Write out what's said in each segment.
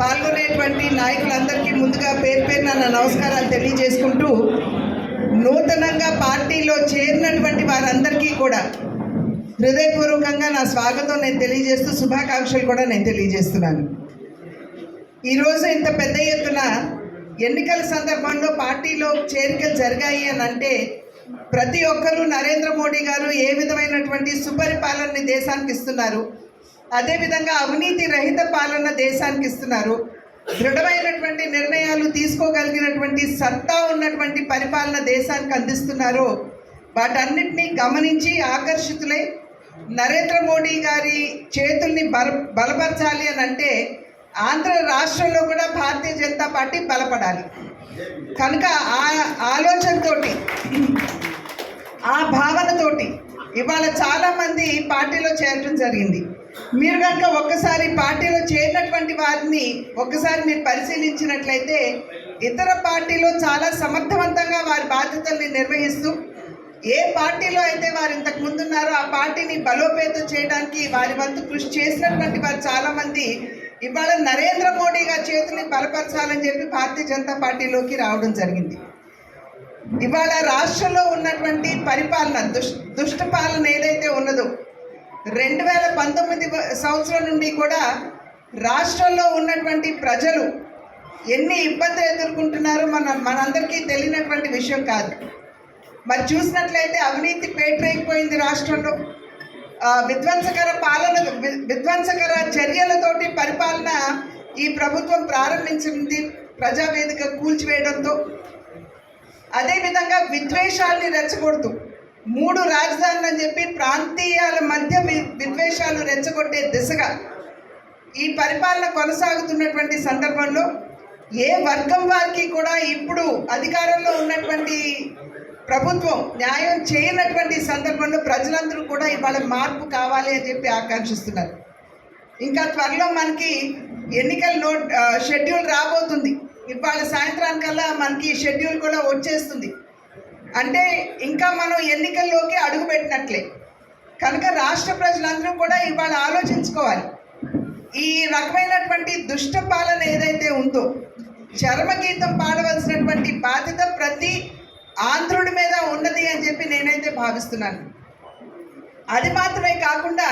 పాల్గొనేటువంటి నాయకులందరికీ ముందుగా పేరు పేరున నా నమస్కారాలు తెలియజేసుకుంటూ నూతనంగా పార్టీలో చేరినటువంటి వారందరికీ కూడా హృదయపూర్వకంగా నా స్వాగతం నేను తెలియజేస్తూ శుభాకాంక్షలు కూడా నేను తెలియజేస్తున్నాను. ఈరోజు ఇంత పెద్ద ఎత్తున ఎన్నికల సందర్భంలో పార్టీలో చేరికలు జరిగాయి అని అంటే ప్రతి ఒక్కరూ నరేంద్ర మోడీ గారు ఏ విధమైనటువంటి సుపరిపాలనని దేశానికి ఇస్తున్నారు అదేవిధంగా అవినీతి రహిత పాలన దేశానికి ఇస్తున్నారు. దృఢమైనటువంటి నిర్ణయాలు తీసుకోగలిగినటువంటి సత్తా ఉన్నటువంటి పరిపాలన దేశానికి అందిస్తున్నారు. వాటన్నిటినీ గమనించి ఆకర్షితులై నరేంద్ర మోడీ గారి చేతుల్ని బల బలపరచాలి అని అంటే ఆంధ్ర రాష్ట్రంలో కూడా భారతీయ జనతా పార్టీ బలపడాలి. కనుక ఆ ఆలోచనతోటి ఆ భావనతోటి ఇవాళ చాలామంది పార్టీలో చేరటం జరిగింది. మీరు కనుక ఒక్కసారి పార్టీలో చేరినటువంటి వారిని ఒక్కసారి మీరు పరిశీలించినట్లయితే ఇతర పార్టీలో చాలా సమర్థవంతంగా వారి బాధ్యతల్ని నిర్వహిస్తూ ఏ పార్టీలో అయితే వారు ఇంతకు ముందున్నారో ఆ పార్టీని బలోపేతం చేయడానికి వారి వంతు కృషి చేసినటువంటి వారు చాలామంది ఇవాళ నరేంద్ర మోడీ గారి చేతిని బలపరచాలని చెప్పి భారతీయ జనతా పార్టీలోకి రావడం జరిగింది. ఇవాళ రాష్ట్రంలో ఉన్నటువంటి పరిపాలన దుష్ దుష్ట పాలన ఏదైతే ఉన్నదో రెండు వేల పంతొమ్మిది సంవత్సరం నుండి కూడా రాష్ట్రంలో ఉన్నటువంటి ప్రజలు ఎన్ని ఇబ్బందులు ఎదుర్కొంటున్నారో మన మనందరికీ తెలియనటువంటి విషయం కాదు. మరి చూసినట్లయితే అవినీతి పేటరైపోయింది రాష్ట్రంలో. విధ్వంసకర పాలన విధ్వంసకర చర్యలతోటి పరిపాలన ఈ ప్రభుత్వం ప్రారంభించింది ప్రజావేదిక కూల్చివేయడంతో. అదేవిధంగా విద్వేషాల్ని రెచ్చగొడుతూ. మూడు రాజధానులు అని చెప్పి ప్రాంతీయాల మధ్య విద్వేషాలు రెచ్చగొట్టే దిశగా ఈ పరిపాలన కొనసాగుతున్నటువంటి సందర్భంలో ఏ వర్గం వారికి కూడా ఇప్పుడు అధికారంలో ఉన్నటువంటి ప్రభుత్వం న్యాయం చేయనటువంటి సందర్భంలో ప్రజలందరూ కూడా ఇవాళ మార్పు కావాలి అని చెప్పి ఆకాంక్షిస్తున్నారు. ఇంకా త్వరలో మనకి ఎన్నికల నోట్ షెడ్యూల్ రాబోతుంది. ఇవాళ సాయంత్రానికల్లా మనకి షెడ్యూల్ కూడా వచ్చేస్తుంది. అంటే ఇంకా మనం ఎన్నికల్లోకి అడుగుపెట్టినట్లే. కనుక రాష్ట్ర ప్రజలందరూ కూడా ఇవాళ ఆలోచించుకోవాలి. ఈ రకమైనటువంటి దుష్ట పాలన ఏదైతే ఉందో చర్మగీతం పాడవలసినటువంటి బాధ్యత ప్రతి ఆంధ్రుడి మీద ఉన్నది అని చెప్పి నేనైతే భావిస్తున్నాను. అది మాత్రమే కాకుండా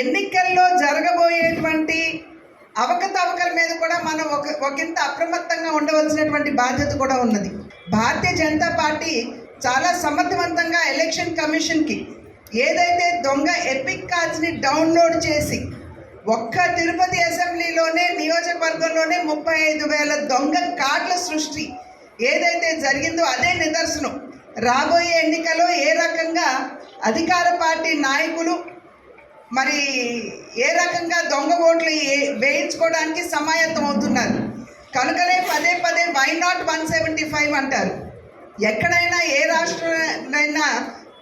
ఎన్నికల్లో జరగబోయేటువంటి అవకతవకల మీద కూడా మనం ఒక ఒకంత అప్రమత్తంగా ఉండవలసినటువంటి బాధ్యత కూడా ఉన్నది. భారతీయ జనతా పార్టీ చాలా సమర్థవంతంగా ఎలక్షన్ కమిషన్కి ఏదైతే దొంగ ఎపిక్ కార్డ్స్ని డౌన్లోడ్ చేసి ఒక్క తిరుపతి అసెంబ్లీలోనే నియోజకవర్గంలోనే ముప్పై ఐదు వేల దొంగ కార్డుల సృష్టి ఏదైతే జరిగిందో అదే నిదర్శనం. రాబోయే ఎన్నికలో ఏ రకంగా అధికార పార్టీ నాయకులు మరి ఏ రకంగా దొంగ ఓట్లు వేయించుకోవడానికి సమాయత్తం అవుతున్నారు? కనుకనే పదే పదే why not one seventy five అంటారు. ఎక్కడైనా ఏ రాష్ట్రంలో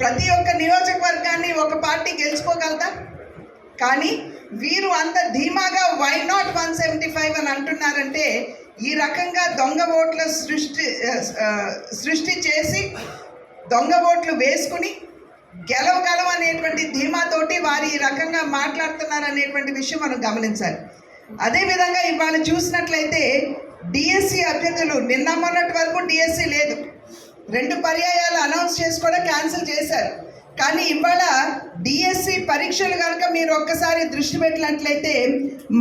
ప్రతి ఒక్క నియోజకవర్గాన్ని ఒక పార్టీ గెలుచుకోగలదా? కానీ వీరు అంత ధీమాగా why not one seventy five అని అంటున్నారంటే ఈ రకంగా దొంగ ఓట్ల సృష్టి సృష్టి చేసి దొంగ ఓట్లు వేసుకుని గెలవగలం అనేటువంటి ధీమాతోటి వారు ఈ రకంగా మాట్లాడుతున్నారు అనేటువంటి విషయం మనం గమనించాలి. అదేవిధంగా ఇవాళ చూసినట్లయితే డిఎస్సి అభ్యర్థులు నిన్న మొన్నటి వరకు డిఎస్సి లేదు. రెండు పర్యాయాలు అనౌన్స్ చేసి కూడా క్యాన్సిల్ చేశారు. కానీ ఇవాళ డిఎస్సి పరీక్షలు కనుక మీరు ఒక్కసారి దృష్టి పెట్టినట్లయితే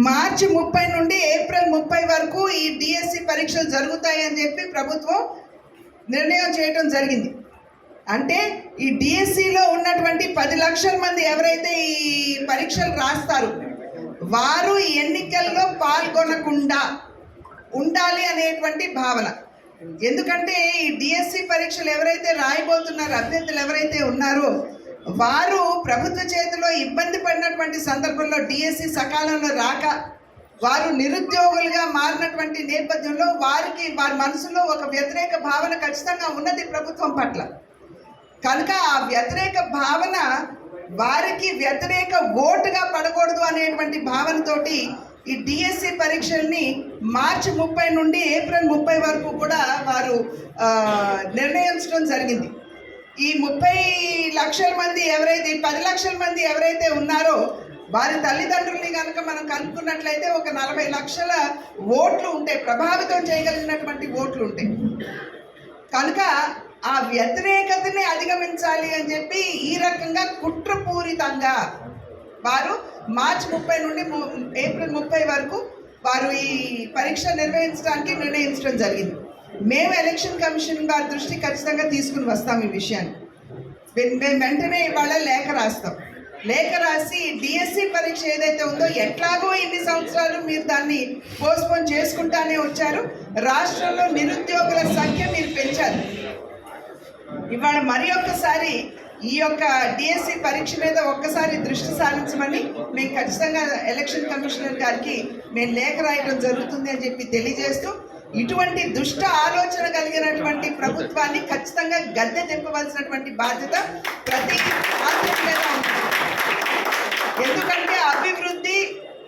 మార్చి ముప్పై నుండి ఏప్రిల్ ముప్పై వరకు ఈ డిఎస్సి పరీక్షలు జరుగుతాయి అని చెప్పి ప్రభుత్వం నిర్ణయం చేయడం జరిగింది. అంటే ఈ డిఎస్సిలో ఉన్నటువంటి పది లక్షల మంది ఎవరైతే ఈ పరీక్షలు రాస్తారు వారు ఈ ఎన్నికల్లో పాల్గొనకుండా ఉండాలి అనేటువంటి భావన. ఎందుకంటే ఈ డిఎస్సి పరీక్షలు ఎవరైతే రాయబోతున్నారో అభ్యర్థులు ఎవరైతే ఉన్నారో వారు ప్రభుత్వ చేతిలో ఇబ్బంది పడినటువంటి సందర్భంలో డిఎస్సి సకాలంలో రాక వారు నిరుద్యోగులుగా మారినటువంటి నేపథ్యంలో వారికి వారి మనసులో ఒక వ్యతిరేక భావన ఖచ్చితంగా ఉన్నది ప్రభుత్వం పట్ల. కనుక ఆ వ్యతిరేక భావన వారికి వ్యతిరేక ఓటుగా పడకూడదు అనేటువంటి భావనతోటి ఈ డిఎస్సి పరీక్షల్ని మార్చి ముప్పై నుండి ఏప్రిల్ ముప్పై వరకు కూడా వారు నిర్ణయించడం జరిగింది. ఈ ముప్పై లక్షల మంది ఎవరైతే పది లక్షల మంది ఎవరైతే ఉన్నారో వారి తల్లిదండ్రుల్ని కనుక మనం కనుక్కున్నట్లయితే ఒక నలభై లక్షల ఓట్లు ఉంటాయి ప్రభావితం చేయగలిగినటువంటి ఓట్లు ఉంటాయి కనుక ఆ వ్యతిరేకతని అధిగమించాలి అని చెప్పి ఈ రకంగా కుట్రపూరితంగా వారు మార్చి ముప్పై నుండి ము- ఏప్రిల్ ముప్పై వరకు వారు ఈ పరీక్ష నిర్వహించడానికి నిర్ణయించడం జరిగింది. మేము ఎలక్షన్ కమిషన్ వారి దృష్టి ఖచ్చితంగా తీసుకుని వస్తాం ఈ విషయాన్ని. మేము వెంటనే ఇవాళ లేఖ రాస్తాం. లేఖ రాసి డిఎస్సి పరీక్ష ఏదైతే ఉందో ఎట్లాగో ఇన్ని సంవత్సరాలు మీరు దాన్ని పోస్ట్పోన్ చేసుకుంటానే వచ్చారు. రాష్ట్రంలో నిరుద్యోగుల సంఖ్య మీరు పెంచారు. ఇవాళ మరి ఒక్కసారి ఈ యొక్క డిఎస్సి పరీక్ష మీద ఒక్కసారి దృష్టి సారించమని మేము ఖచ్చితంగా ఎలక్షన్ కమిషనర్ గారికి మేము లేఖ రాయడం జరుగుతుంది అని చెప్పి తెలియజేస్తూ ఇటువంటి దుష్ట ఆలోచన కలిగినటువంటి ప్రభుత్వాన్ని ఖచ్చితంగా గద్దె తెప్పవలసినటువంటి బాధ్యత ప్రతి మీద ఉంది ఎందుకంటే అభివృద్ధి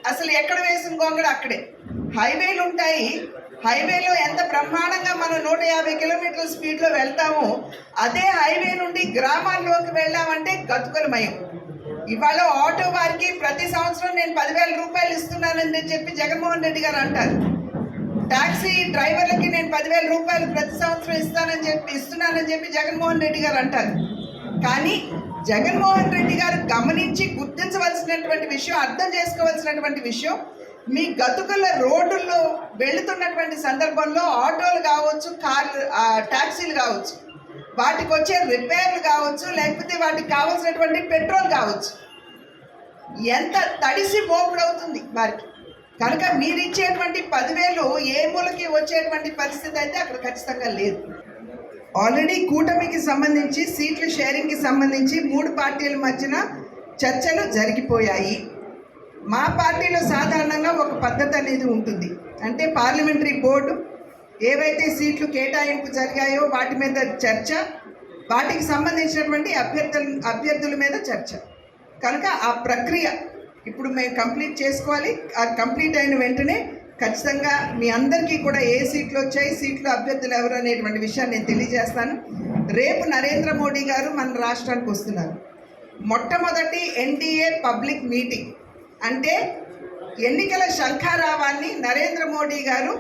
అసలు ఎక్కడ వేసిన గొంగడ అక్కడే. హైవేలు ఉంటాయి హైవేలో ఎంత బ్రహ్మాండంగా మనం నూట యాభై కిలోమీటర్ల స్పీడ్లో వెళ్తామో అదే హైవే నుండి గ్రామాల్లోకి వెళ్ళామంటే గతుకులమయం. ఇవాళ ఆటో వారికి ప్రతి సంవత్సరం నేను పదివేల రూపాయలు ఇస్తున్నానని చెప్పి జగన్మోహన్ రెడ్డి గారు అంటారు. ట్యాక్సీ డ్రైవర్లకి నేను పదివేల రూపాయలు ప్రతి సంవత్సరం ఇస్తానని చెప్పి ఇస్తున్నానని చెప్పి జగన్మోహన్ రెడ్డి గారు అంటారు. కానీ జగన్మోహన్ రెడ్డి గారు గమనించి గుర్తించవలసినటువంటి విషయం అర్థం చేసుకోవాల్సినటువంటి విషయం మీ గతుకుల రోడ్డుల్లో వెళుతున్నటువంటి సందర్భంలో ఆటోలు కావచ్చు కార్లు ట్యాక్సీలు కావచ్చు వాటికి వచ్చే రిపేర్లు కావచ్చు లేకపోతే వాటికి కావాల్సినటువంటి పెట్రోల్ కావచ్చు. ఎంత తడిసి మోపుడవుతుంది వారికి. కనుక మీరు ఇచ్చేటువంటి పదివేలు ఏ మూలకి వచ్చేటువంటి పరిస్థితి అయితే అక్కడ ఖచ్చితంగా లేదు. ఆల్రెడీ కూటమికి సంబంధించి సీట్ల షేరింగ్కి సంబంధించి మూడు పార్టీల మధ్యన చర్చలు జరిగిపోయాయి. మా పార్టీలో సాధారణంగా ఒక పద్ధతి అనేది ఉంటుంది. అంటే పార్లమెంటరీ బోర్డు ఏవైతే సీట్లు కేటాయింపు జరిగాయో వాటి మీద చర్చ వాటికి సంబంధించినటువంటి అభ్యర్థుల అభ్యర్థుల మీద చర్చ. కనుక ఆ ప్రక్రియ ఇప్పుడు మేము కంప్లీట్ చేసుకోవాలి. ఆ కంప్లీట్ అయిన వెంటనే ఖచ్చితంగా మీ అందరికీ కూడా ఏ సీట్లు వచ్చాయి సీట్లు అభ్యర్థులు ఎవరు అనేటువంటి విషయాన్ని నేను తెలియజేస్తాను. రేపు నరేంద్ర మోడీ గారు మన రాష్ట్రానికి వస్తున్నారు. మొట్టమొదటి ఎన్డీఏ పబ్లిక్ మీటింగ్. అంటే ఎన్నికల శంఖారావాన్ని నరేంద్ర మోడీ గారు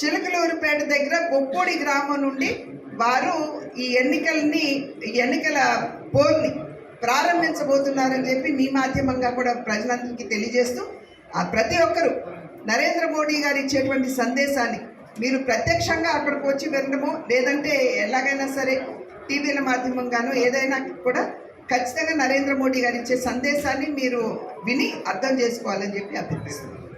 చిలకలూరుపేట దగ్గర బొప్పొడి గ్రామం నుండి వారు ఈ ఎన్నికల్ని ఎన్నికల పోల్ని ప్రారంభించబోతున్నారని చెప్పి మీ మాధ్యమంగా కూడా ప్రజలందరికీ తెలియజేస్తూ ఆ ప్రతి ఒక్కరూ నరేంద్ర మోడీ గారు ఇచ్చేటువంటి సందేశాన్ని మీరు ప్రత్యక్షంగా అక్కడికి వచ్చి వెళ్ళడము లేదంటే ఎలాగైనా సరే టీవీల మాధ్యమంగానో ఏదైనా కూడా ఖచ్చితంగా నరేంద్ర మోడీ గారు ఇచ్చే సందేశాన్ని మీరు విని అర్థం చేసుకోవాలని చెప్పి అభ్యర్థిస్తున్నాను.